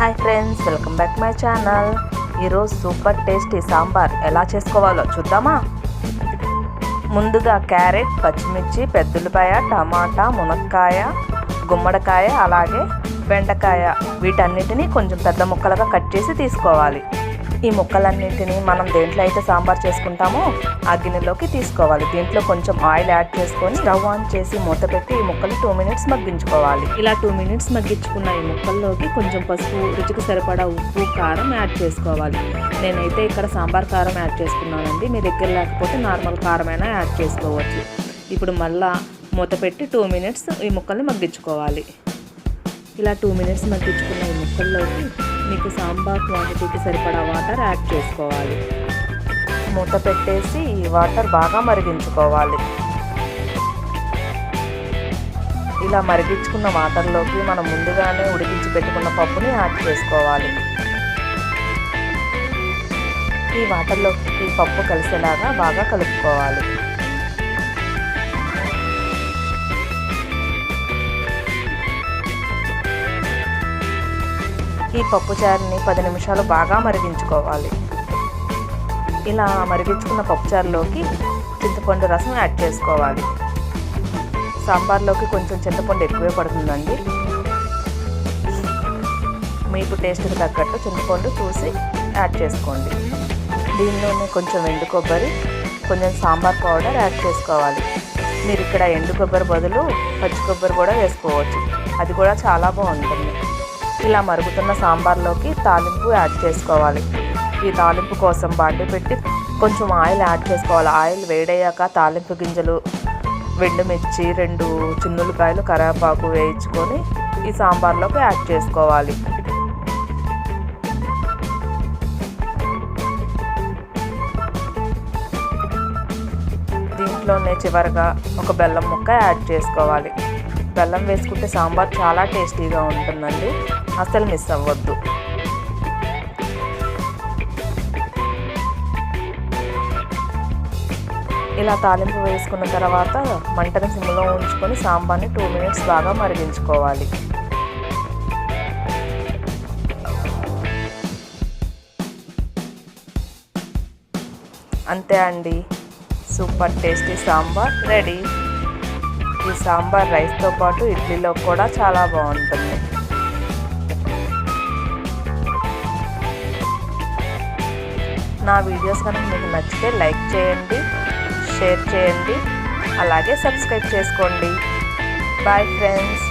Hi friends welcome back my channel. ఈరోజు super tasty sambar ఎలా చేసుకోవాలో చూద్దామా? ముందుగా క్యారెట్ పచ్చిమిర్చి పెద్దులపాయ టమాటా మునక్కాయ గుమ్మడికాయ అలాగే బెండకాయ. వీటన్నిటిని కొంచెం పెద్ద ముక్కలుగా కట్ చేసి తీసుకోవాలి. ఈ ముక్కలన్నింటినీ మనం దేంట్లో అయితే సాంబార్ చేసుకుంటామో ఆ గిన్నెలోకి తీసుకోవాలి. దీంట్లో కొంచెం ఆయిల్ యాడ్ చేసుకొని స్టవ్ ఆన్ చేసి మూత పెట్టి ఈ ముక్కలు టూ మినిట్స్ మగ్గించుకోవాలి. ఇలా టూ మినిట్స్ మగ్గించుకున్న ఈ ముక్కల్లోకి కొంచెం పసుపు రుచికి సరిపడా ఉప్పు కారం యాడ్ చేసుకోవాలి. నేనైతే ఇక్కడ సాంబార్ కారం యాడ్ చేసుకున్నానండి. మీ దగ్గర లేకపోతే నార్మల్ కారమైనా యాడ్ చేసుకోవచ్చు. ఇప్పుడు మళ్ళా మూత పెట్టి టూ మినిట్స్ ఈ ముక్కల్ని మగ్గించుకోవాలి. ఇలా టూ మినిట్స్ మగ్గించుకున్న ఈ ముక్కల్లోకి మీకు సాంబార్ క్వాంటిటీకి సరిపడా వాటర్ యాడ్ చేసుకోవాలి. మూత పెట్టేసి ఈ వాటర్ బాగా మరిగించుకోవాలి. ఇలా మరిగించుకున్న వాటర్లోకి మనం ముందుగానే ఉడికించి పెట్టుకున్న పప్పుని యాడ్ చేసుకోవాలి. ఈ వాటర్లోకి పప్పు కలిసేలాగా బాగా కలుపుకోవాలి. ఈ పప్పుచారుని పది నిమిషాలు బాగా మరిగించుకోవాలి. ఇలా మరిగించుకున్న పప్పుచారులోకి చింతపండు రసం యాడ్ చేసుకోవాలి. సాంబార్లోకి కొంచెం చింతపండు ఎక్కువే పడుతుందండి. మీకు టేస్ట్కి తగ్గట్టు చింతపండు చూసి యాడ్ చేసుకోండి. దీనిలోనే కొంచెం ఎండు కొబ్బరి కొంచెం సాంబార్ పౌడర్ యాడ్ చేసుకోవాలి. మీరు ఇక్కడ ఎండు కొబ్బరి బదులు పచ్చి కొబ్బరి కూడా వేసుకోవచ్చు. అది కూడా చాలా బాగుంటుంది. ఇలా మరుగుతున్న సాంబార్లోకి తాలింపు యాడ్ చేసుకోవాలి. ఈ తాలింపు కోసం బాండి పెట్టి కొంచెం ఆయిల్ యాడ్ చేసుకోవాలి. ఆయిల్ వేడయ్యాక తాలింపు గింజలు మిర్చి రెండు చిన్నులకాయలు కరివేపాకు వేయించుకొని ఈ సాంబార్లోకి యాడ్ చేసుకోవాలి. దీంట్లోనే చివరగా ఒక బెల్లం ముక్క యాడ్ చేసుకోవాలి. బెల్లం వేసుకుంటే సాంబార్ చాలా టేస్టీగా ఉంటుందండి. అసలు మిస్ అవ్వద్దు. ఇలా తాలింపు వేసుకున్న తర్వాత మంటను సిమ్లో ఉంచుకొని సాంబార్ని టూ మినిట్స్ బాగా మరిగించుకోవాలి. అంతే అండి. Super tasty sambar ready. ఈ సాంబార్ రైస్తో పాటు ఇడ్లీలో కూడా చాలా బాగుంటుంది. నా వీడియోస్ కనుక మీకు నచ్చితే లైక్ చేయండి షేర్ చేయండి అలాగే సబ్స్క్రైబ్ చేసుకోండి. Bye friends